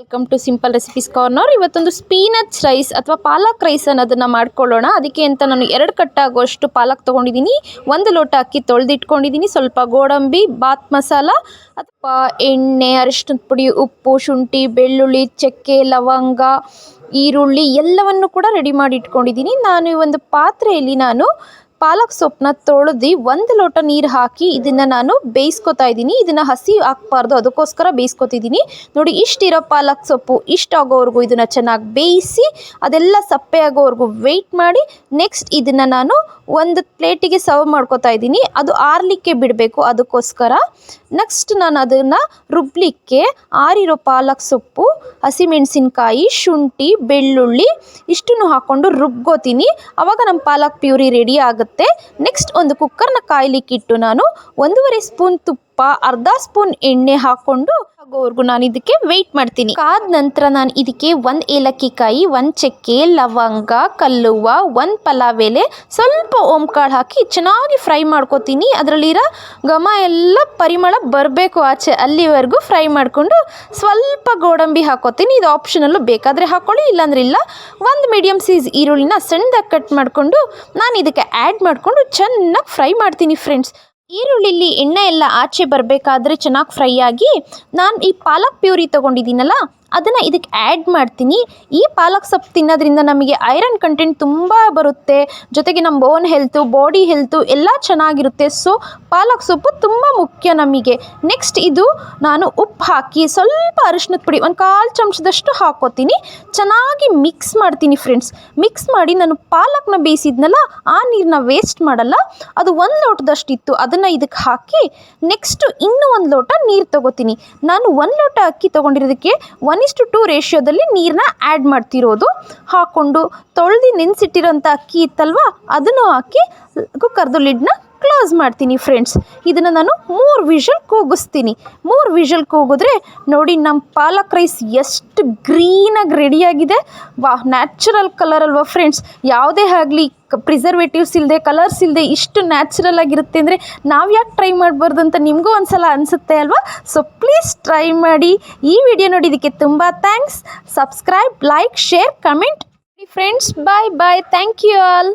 Welcome to simple recipes corner. ಇವತ್ತೊಂದು spinach rice ಅಥವಾ ಪಾಲಕ್ rice ಅನ್ನೋದನ್ನು ಮಾಡ್ಕೊಳ್ಳೋಣ. ಅದಕ್ಕೆ ಅಂತ ನಾನು ಎರಡು ಕಟ್ಟಾಗುವಷ್ಟು ಪಾಲಕ್ ತೊಗೊಂಡಿದ್ದೀನಿ. ಒಂದು ಲೋಟ ಅಕ್ಕಿ ತೊಳೆದಿಟ್ಕೊಂಡಿದ್ದೀನಿ. ಸ್ವಲ್ಪ ಗೋಡಂಬಿ, ಬಾತ್ ಮಸಾಲ, ಅಥವಾ ಎಣ್ಣೆ ಅರಿಶಿನದ ಪುಡಿ, ಉಪ್ಪು, ಶುಂಠಿ, ಬೆಳ್ಳುಳ್ಳಿ, ಚಕ್ಕೆ, ಲವಂಗ, ಈರುಳ್ಳಿ ಎಲ್ಲವನ್ನು ಕೂಡ ರೆಡಿ ಮಾಡಿ ಇಟ್ಕೊಂಡಿದ್ದೀನಿ. ನಾನು ಈ ಒಂದು ಪಾತ್ರೆಯಲ್ಲಿ ನಾನು ಪಾಲಕ್ ಸೊಪ್ಪನ್ನ ತೊಳೆದು ಒಂದು ಲೋಟ ನೀರು ಹಾಕಿ ಇದನ್ನು ನಾನು ಬೇಯಿಸ್ಕೊತಾ ಇದ್ದೀನಿ. ಇದನ್ನು ಹಸಿ ಹಾಕ್ಬಾರ್ದು, ಅದಕ್ಕೋಸ್ಕರ ಬೇಯಿಸ್ಕೊತಿದ್ದೀನಿ. ನೋಡಿ, ಇಷ್ಟಿರೋ ಪಾಲಕ್ ಸೊಪ್ಪು ಇಷ್ಟ ಆಗೋವರೆಗೂ ಇದನ್ನು ಚೆನ್ನಾಗಿ ಬೇಯಿಸಿ, ಅದೆಲ್ಲ ಸಪ್ಪೆ ಆಗೋವರೆಗೂ ವೆಯ್ಟ್ ಮಾಡಿ ನೆಕ್ಸ್ಟ್ ಇದನ್ನು ನಾನು ಒಂದು ಪ್ಲೇಟಿಗೆ ಸರ್ವ್ ಮಾಡ್ಕೊತಾ ಇದ್ದೀನಿ. ಅದು ಆರಲಿಕ್ಕೆ ಬಿಡಬೇಕು, ಅದಕ್ಕೋಸ್ಕರ. ನೆಕ್ಸ್ಟ್ ನಾನು ಅದನ್ನು ರುಬ್ಲಿಕ್ಕೆ ಆರಿರೋ ಪಾಲಕ್ ಸೊಪ್ಪು, ಹಸಿಮೆಣಸಿನ್ಕಾಯಿ, ಶುಂಠಿ, ಬೆಳ್ಳುಳ್ಳಿ ಇಷ್ಟನ್ನು ಹಾಕ್ಕೊಂಡು ರುಬ್ಕೋತೀನಿ. ಆವಾಗ ನಮ್ಮ ಪಾಲಕ್ ಪ್ಯೂರಿ ರೆಡಿ ಆಗುತ್ತೆ. ನೆಕ್ಸ್ಟ್ ಒಂದು ಕುಕ್ಕರ್ನ ಕಾಯಲಿಕ್ಕಿಟ್ಟು ನಾನು ಒಂದೂವರೆ ಸ್ಪೂನ್ ತುಪ್ಪ ಅರ್ಧ ಸ್ಪೂನ್ ಎಣ್ಣೆ ಹಾಕೊಂಡು ಆಗೋವರೆಗೂ ನಾನು ಇದಕ್ಕೆ ವೆಯ್ಟ್ ಮಾಡ್ತೀನಿ. ಕಾದ ನಂತರ ನಾನು ಇದಕ್ಕೆ ಒಂದು ಏಲಕ್ಕಿ ಕಾಯಿ ಒಂದು ಚಕ್ಕೆ, ಲವಂಗ ಕಲ್ಲುವ ಒಂದು ಪಲಾವ್ ಎಲೆ ಸ್ವಲ್ಪ ಓಂಕಾಳು ಹಾಕಿ ಚೆನ್ನಾಗಿ ಫ್ರೈ ಮಾಡ್ಕೊತೀನಿ. ಅದರಲ್ಲಿರೋ ಘಮ ಎಲ್ಲ ಪರಿಮಳ ಬರಬೇಕು ಆಚೆ ಅಲ್ಲಿವರೆಗೂ ಫ್ರೈ ಮಾಡಿಕೊಂಡು ಸ್ವಲ್ಪ ಗೋಡಂಬಿ ಹಾಕೋತೀನಿ. ಇದು ಆಪ್ಷನಲ್ಲೂ ಬೇಕಾದರೆ ಹಾಕ್ಕೊಳ್ಳಿ ಇಲ್ಲಾಂದ್ರೆ ಇಲ್ಲ. ಒಂದು ಮೀಡಿಯಮ್ ಸೈಜ್ ಈರುಳ್ಳಿನ ಸಣ್ಣದಾಗಿ ಕಟ್ ಮಾಡಿಕೊಂಡು ನಾನು ಇದಕ್ಕೆ ಆ್ಯಡ್ ಮಾಡಿಕೊಂಡು ಚೆನ್ನಾಗಿ ಫ್ರೈ ಮಾಡ್ತೀನಿ ಫ್ರೆಂಡ್ಸ್ ಈರುಳ್ಳಿಲಿ ಎಣ್ಣೆ ಎಲ್ಲ ಆಚೆ ಬರಬೇಕಾದ್ರೆ ಚೆನ್ನಾಗಿ ಫ್ರೈ ಆಗಿ ನಾನು ಈ ಪಾಲಕ್ ಪ್ಯೂರಿ ತೊಗೊಂಡಿದ್ದೀನಲ್ಲ ಅದನ್ನು ಇದಕ್ಕೆ ಆ್ಯಡ್ ಮಾಡ್ತೀನಿ. ಈ ಪಾಲಕ್ ಸೊಪ್ಪು ತಿನ್ನೋದ್ರಿಂದ ನಮಗೆ ಐರನ್ ಕಂಟೆಂಟ್ ತುಂಬ ಬರುತ್ತೆ. ಜೊತೆಗೆ ನಮ್ಮ ಬೋನ್ ಹೆಲ್ತು ಬಾಡಿ ಹೆಲ್ತು ಎಲ್ಲ ಚೆನ್ನಾಗಿರುತ್ತೆ. ಸೊ ಪಾಲಕ್ ಸೊಪ್ಪು ತುಂಬ ಮುಖ್ಯ ನಮಗೆ. ನೆಕ್ಸ್ಟ್ ಇದು ನಾನು ಉಪ್ಪು ಹಾಕಿ ಸ್ವಲ್ಪ ಅರಿಶಿನದ ಪುಡಿ ಒಂದು ಕಾಲು ಚಮಚದಷ್ಟು ಹಾಕೋತೀನಿ. ಚೆನ್ನಾಗಿ ಮಿಕ್ಸ್ ಮಾಡ್ತೀನಿ ಫ್ರೆಂಡ್ಸ್ ಮಿಕ್ಸ್ ಮಾಡಿ ನಾನು ಪಾಲಕ್ನ ಬೇಯಿಸಿದ್ನಲ್ಲ, ಆ ನೀರನ್ನ ವೇಸ್ಟ್ ಮಾಡಲ್ಲ. ಅದು ಒಂದು ಲೋಟದಷ್ಟಿತ್ತು. ಅದನ್ನು ಇದಕ್ಕೆ ಹಾಕಿ ನೆಕ್ಸ್ಟು ಇನ್ನೂ ಒಂದು ಲೋಟ ನೀರು ತೊಗೋತೀನಿ. ನಾನು ಒಂದು ಲೋಟ ಅಕ್ಕಿ ತೊಗೊಂಡಿರೋದಕ್ಕೆ ಒನ್ ಇಷ್ಟು ಟು ರೇಷಿಯೋದಲ್ಲಿ ನೀರನ್ನ ಆ್ಯಡ್ ಮಾಡ್ತಿರೋದು. ಹಾಕ್ಕೊಂಡು ತೊಳ್ದು ನೆನೆಸಿಟ್ಟಿರೋಂಥ ಅಕ್ಕಿ ಇತ್ತಲ್ವ ಅದನ್ನು ಹಾಕಿ ಕುಕ್ಕರ್ದು ಲಿಡ್ನ ಕ್ಲೋಸ್ ಮಾಡ್ತೀನಿ ಫ್ರೆಂಡ್ಸ್ ಇದನ್ನು ನಾನು ಮೂರು ವಿಷಲ್ ಕೂಗಿಸ್ತೀನಿ. ಮೂರು ವಿಷಲ್ ಕೂಗಿದ್ರೆ ನೋಡಿ ನಮ್ಮ ಪಾಲಕ್ ರೈಸ್ ಎಷ್ಟು ಗ್ರೀನಾಗಿ ರೆಡಿಯಾಗಿದೆ ವಾ ನ್ಯಾಚುರಲ್ ಕಲರ್ ಅಲ್ವಾ ಫ್ರೆಂಡ್ಸ್ ಯಾವುದೇ ಆಗಲಿ ಪ್ರಿಸರ್ವೇಟಿವ್ಸ್ ಇಲ್ಲದೆ ಕಲರ್ಸ್ ಇಲ್ಲದೆ ಇಷ್ಟು ನ್ಯಾಚುರಲ್ ಆಗಿರುತ್ತೆ ಅಂದರೆ ನಾವು ಯಾಕೆ ಟ್ರೈ ಮಾಡಬಾರ್ದು ಅಂತ ನಿಮಗೂ ಒಂದು ಸಲ ಅನಿಸುತ್ತೆ ಅಲ್ವಾ? ಸೊ ಪ್ಲೀಸ್ ಟ್ರೈ ಮಾಡಿ. ಈ ವಿಡಿಯೋ ನೋಡಿದ್ದಕ್ಕೆ ತುಂಬ thanks subscribe like share comment friends bye bye thank you all